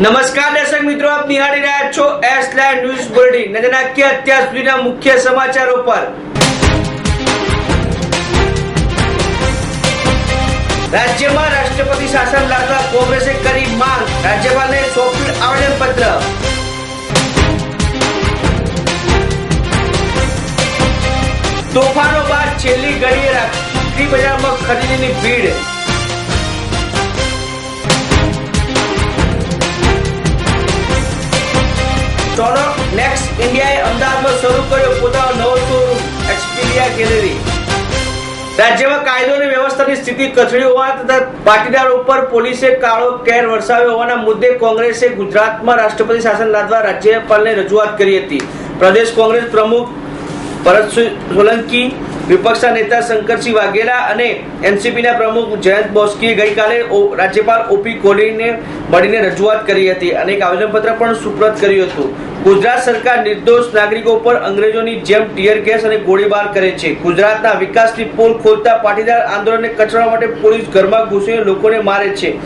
નમસ્કાર દર્શક મિત્રો, આપ નિહાળી રહ્યા છો એસ લાઈવ ન્યૂઝ બુલેટિન નજર નાખીએ અત્યાર સુધીના મુખ્ય સમાચારો પર. રાજ્યમાં રાષ્ટ્રપતિ શાસન લાદવા કોંગ્રેસે કરી માંગ. રાજ્યપાલને સોંપ્યું આવેદન પત્ર તોફાનો બાદ છેલ્લી ઘડીએ રાખી બજારમાં ખરીદીની ભીડ. સોનો નેક્સ્ટ ઇન્ડિયાએ અમદાવાદમાં શરૂ કર્યો. પોતાનો નવો શોરૂમ એક્સપીરિયા ગેલેરી રાજ્યમાં કાયદો અને વ્યવસ્થાની સ્થિતિ કથળી હોવા તથા પાટીદારો ઉપર પોલીસે કાળો કેર વરસાવ્યો હોવાના મુદ્દે કોંગ્રેસે ગુજરાતમાં રાષ્ટ્રપતિ શાસન લાદવા રાજ્યપાલને રજૂઆત કરી હતી. પ્રદેશ કોંગ્રેસ પ્રમુખ ભરત સોલંકી, વિપક્ષના નેતા શંકરસિંહ વાઘેલા અને એનસીપીના પ્રમુખ જયંત બોસ્કીએ ગઈકાલે રાજ્યપાલ ઓપી કોહલીને મળીને રજૂઆત કરી હતી અને એક આવેદનપત્ર પણ સુપ્રત કર્યું હતું. ગુજરાત સરકાર નિર્દોષ નાગરિકો પર અંગ્રેજોની જેમ ટીયર ગેસ અને ગોળીબાર કરે છે. ગુજરાતના વિકાસની પોલ ખોલતા પાટીદાર આંદોલનને કચડવા માટે પોલીસ ઘરમાં ઘૂસીને લોકોને મારે છે.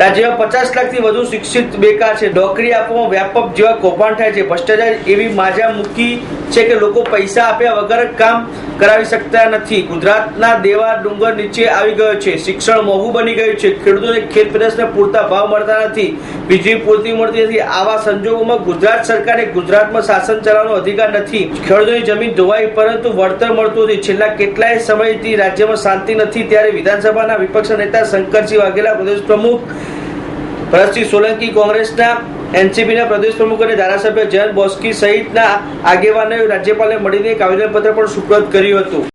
રાજ્યમાં પચાસ લાખથી વધુ શિક્ષિત બેકાર છે. નોકરી આપવામાં વ્યાપક જેવા કૌભાંડ થાય છે. ભ્રષ્ટાચાર એવી માજા મૂકી છે કે લોકો પૈસા આપ્યા વગર કામ કરાવી શકતા નથી. ગુજરાતના દેવા ડુંગર નીચે આવી ગયો છે. શિક્ષણ મોંઘું બની ગયું છે. ખેડૂતોને ખેત પેદાશને પૂરતા ભાવ મળતા નથી. વીજળી પૂરતી મળતી નથી. આવા સંજોગોમાં ગુજરાત સરકારે ગુજરાતમાં શાસન ચલાવવાનો અધિકાર નથી. ખેડૂતોની જમીન ધોવાઈ પરંતુ વળતર મળતું નથી. છેલ્લા કેટલાય સમયથી રાજ્યમાં શાંતિ નથી. ત્યારે વિધાનસભાના વિપક્ષ નેતા શંકરસિંહ વાઘેલા પ્રદેશ પ્રમુખ ભરતસિંહ સોલંકી કોંગ્રેસના એનસીપીના પ્રદેશ પ્રમુખ અને ધારાસભ્ય જયંત બોસ્કી સહિતના આગેવાનોએ રાજ્યપાલને મળીને એક આવેદનપત્ર પણ સુપ્રત કર્યું હતું.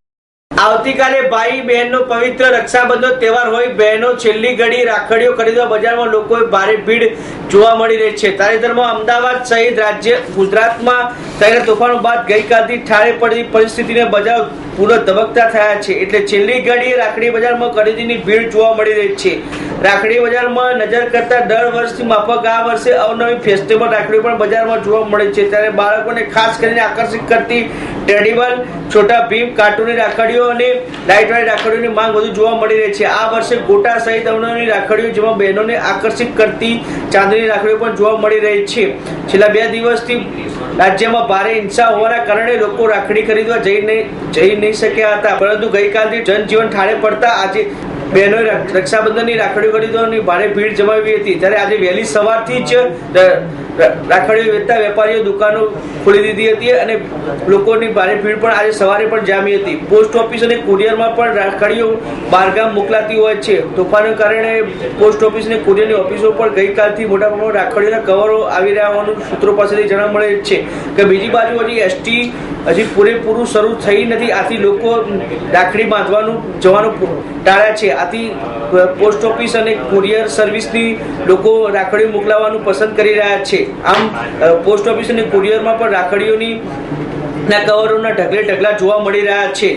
આવતીકાલે ભાઈ બહેનનો પવિત્ર રક્ષાબંધન તહેવાર હોય, બહેનો છેલ્લી ઘડી રાખડીઓ ખરીદવા બજારમાં લોકોએ ભારે ભીડ જોવા મળી રહી છે. તાજેતરમાં અમદાવાદ સહિત રાજ્ય ગુજરાતમાં થયેલા તોફાનો બાદ ગઈકાલથી ઠારે પડેલી પરિસ્થિતિને બજાર પૂર્ણ ધબકતા થયા છે. એટલે છેલ્લી ઘડીએ રાખડી બજારમાં ખરીદીની ભીડ જોવા મળી રહી છે. રાખડી બજારમાં નજર કરતા દર વર્ષથી માફક આ વર્ષે અવનવી ફેસ્ટિવલ રાખડીઓ પણ બજારમાં જોવા મળે છે. ત્યારે બાળકોને ખાસ કરીને આકર્ષિત કરતી ટેડિબલ, છોટા ભીમ કાર્ટૂની રાખડીઓ અને લાઇટવાળી રાખડીઓની માંગ વધુ જોવા મળી રહી છે. આ વર્ષે ગોટા સહિત અવનવી રાખડીઓ જેમાં બહેનોને આકર્ષિત કરતી ચાંદની રાખડીઓ પણ જોવા મળી રહી છે. છેલ્લા બે દિવસથી રાજ્યમાં ભારે હિંસા હોવાના કારણે લોકો રાખડી ખરીદવા જઈને જઈને જઈ નહીં શક્યા હતા. પરંતુ ગઈકાલથી જનજીવન ઠારે પડતા આજે બહેનોએ રક્ષ- રક્ષાબંધનની રાખડીઓ ખરીદવાની ભારે ભીડ જમાવી હતી. ત્યારે આજે વહેલી સવારથી જ રાખડીઓ વેચતા વેપારીઓ દુકાનો ખોલી દીધી હતી અને લોકોની ભારે ભીડ પણ આજે સવારે પણ જામી હતી. પોસ્ટ ઓફિસ અને કુરિયરમાં પણ રાખડીઓ બહારગામ મોકલાતી હોય છે. તોફાનને કારણે પોસ્ટ ઓફિસ અને કુરિયરની ઓફિસો પણ ગઈકાલથી મોટા પ્રમાણમાં રાખડીઓના કવરો આવી રહ્યા હોવાનું સૂત્રો પાસેથી જાણવા મળે છે કે બીજી બાજુ હજી એસટી હજી પૂરેપૂરું શરૂ થઈ નથી. આથી લોકો રાખડી બાંધવાનું, જવાનું ટાળ્યા છે. આથી પોસ્ટ ઓફિસ અને કુરિયર સર્વિસની લોકો રાખડીઓ મોકલાવવાનું પસંદ કરી રહ્યા છે. આમ પોસ્ટ ઓફિસ અને કુરિયરમાં પણ રાખડીઓની ના કવરોના ઢગલે ઢગલા જોવા મળી રહ્યા છે.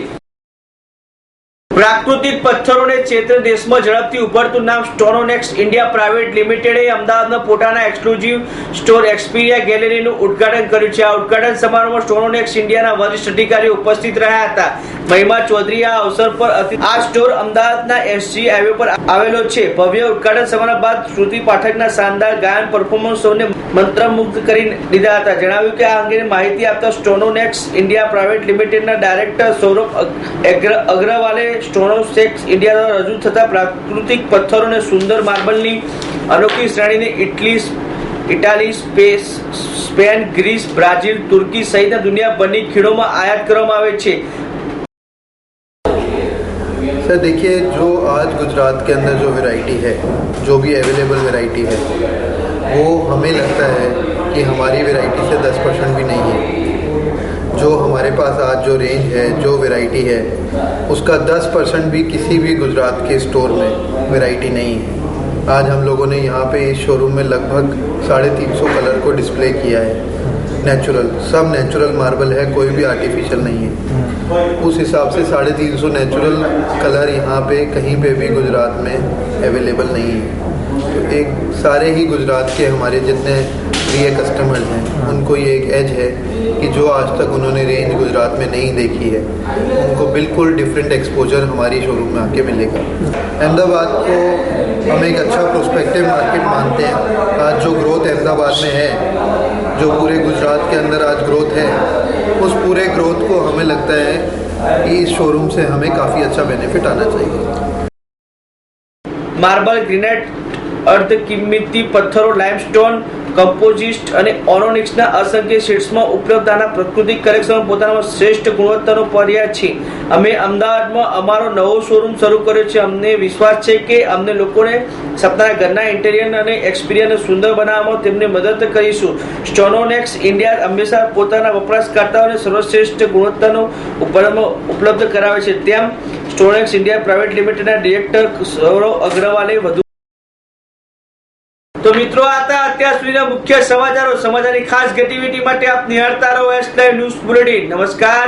પ્રાકૃતિક પથ્થરોને ક્ષેત્ર દેશમાં ઝડપથી ઉભરતું નામ સ્ટોનોનેક્સ ઇન્ડિયા પ્રાઇવેટ લિમિટેડે અમદાવાદના પોતાના એક્સક્લુઝિવ સ્ટોર એક્સપીરિયા ગેલેરીનું ઉદ્ઘાટન કર્યું છે. આ ઉદ્ઘાટન સમારોહમાં સ્ટોનોનેક્સ ઇન્ડિયાના વરિષ્ઠ અધિકારીઓ ઉપસ્થિત રહ્યા હતા. મહિમા ચૌધરી આ અવસર પર આ સ્ટોર અમદાવાદના એસજી હાઈવે પર આવેલો છે. ભવ્ય ઉદ્ઘાટન સમારોહ બાદ શ્રુતિ પાઠકના શાનદાર ગાયન પરફોર્મન્સ સૌને મંત્રમુગ્ધ કરી દીધા હતા. જણાવ્યું કે આ અંગેની માહિતી આપતા સ્ટોનોનેક્સ ઇન્ડિયા પ્રાઇવેટ લિમિટેડના ડાયરેક્ટર સૌરભ અગ્ર- અગ્રવાલે સ્ટોનોસેક્સ ઇન્ડિયા દ્વારા રજૂ થતા પ્રાકૃતિક પથ્થરો અને સુંદર માર્બલની અનોખી શ્રેણીને Italy Italy space Spain Greece Brazil તુર્કી સહિતના દુનિયાભરની ખીણોમાં આયાત કરવામાં આવે છે सर देखिए जो आज गुजरात के अंदर जो वैरायटी है जो भी अवेलेबल वैरायटी है वो हमें लगता है कि हमारी वैरायटी से 10 परसेंट भी नहीं है जो हमारे पास आज जो रेंज है, जो वैरायटी है, उसका 10 परसेंट भी किसी भी गुजरात के स्टोर में वैरायटी नहीं है। आज हम लोगों ने यहाँ पे इस शोरूम में लगभग साढ़े तीन सौ कलर को डिस्प्ले किया है। नेचुरल सब नेचुरल मार्बल है, कोई भी आर्टिफिशियल नहीं है। उस हिसाब से साढ़े तीन सौ नेचुरल कलर यहाँ पे कहीं पे भी गुजरात में अवेलेबल नहीं है। तो एक सारे ही गुजरात के हमारे जितने प्रिय कस्टमर हैं, उनको ये एक एज है कि जो आज तक उन्होंने रेंज गुजरात में नहीं देखी है, उनको बिल्कुल डिफरेंट एक्सपोजर हमारी शोरूम में आके मिलेगा। अहमदाबाद को हम एक अच्छा प्रोस्पेक्टिव मार्केट मानते हैं। आज जो ग्रोथ अहमदाबाद में है, जो पूरे गुजरात के अंदर आज ग्रोथ है, उस पूरे ग्रोथ को हमें लगता है कि इस शोरूम से हमें काफ़ी अच्छा बेनिफिट आना चाहिए। मार्बल ग्रेनेड અર્ધ કિંમતી પથ્થરો લાઇમસ્ટોન કમ્પોઝિસ્ટ અને ઓરોનિક્સના અસંખ્ય શેડ્સમાં ઉપલબ્ધ આના પ્રાકૃતિક કલેક્શન પોતાનામાં શ્રેષ્ઠ ગુણવત્તાનો પર્યાય છે. અમે અમદાવાદમાં અમારો નવો શોરૂમ શરૂ કર્યો છે. અમને વિશ્વાસ છે કે અમને લોકોને સપના ઘરના ઇન્ટેરિયર અને એક્સપિરિયન્સને સુંદર બનાવવામાં તેમને મદદ કરીશું. સ્ટોનોનેક્સ ઇન્ડિયા હંમેશા પોતાના વપરાશકર્તાઓને સર્વશ્રેષ્ઠ ગુણવત્તાનો ઉપલબ્ધ કરાવે છે. તેમ સ્ટોનેક્સ ઇન્ડિયા પ્રાઇવેટ લિમિટેડના ડિરેક્ટર સૌરવ અગ્રવાલે વધુ તો મિત્રો આતા અત્યાર સુધીના મુખ્ય સમાચારો. સમાચારની ખાસ ગતિવિધિ માટે આપ નિહાળતા રહો. એસ લાઈવ ન્યૂઝ બુલેટિન નમસ્કાર.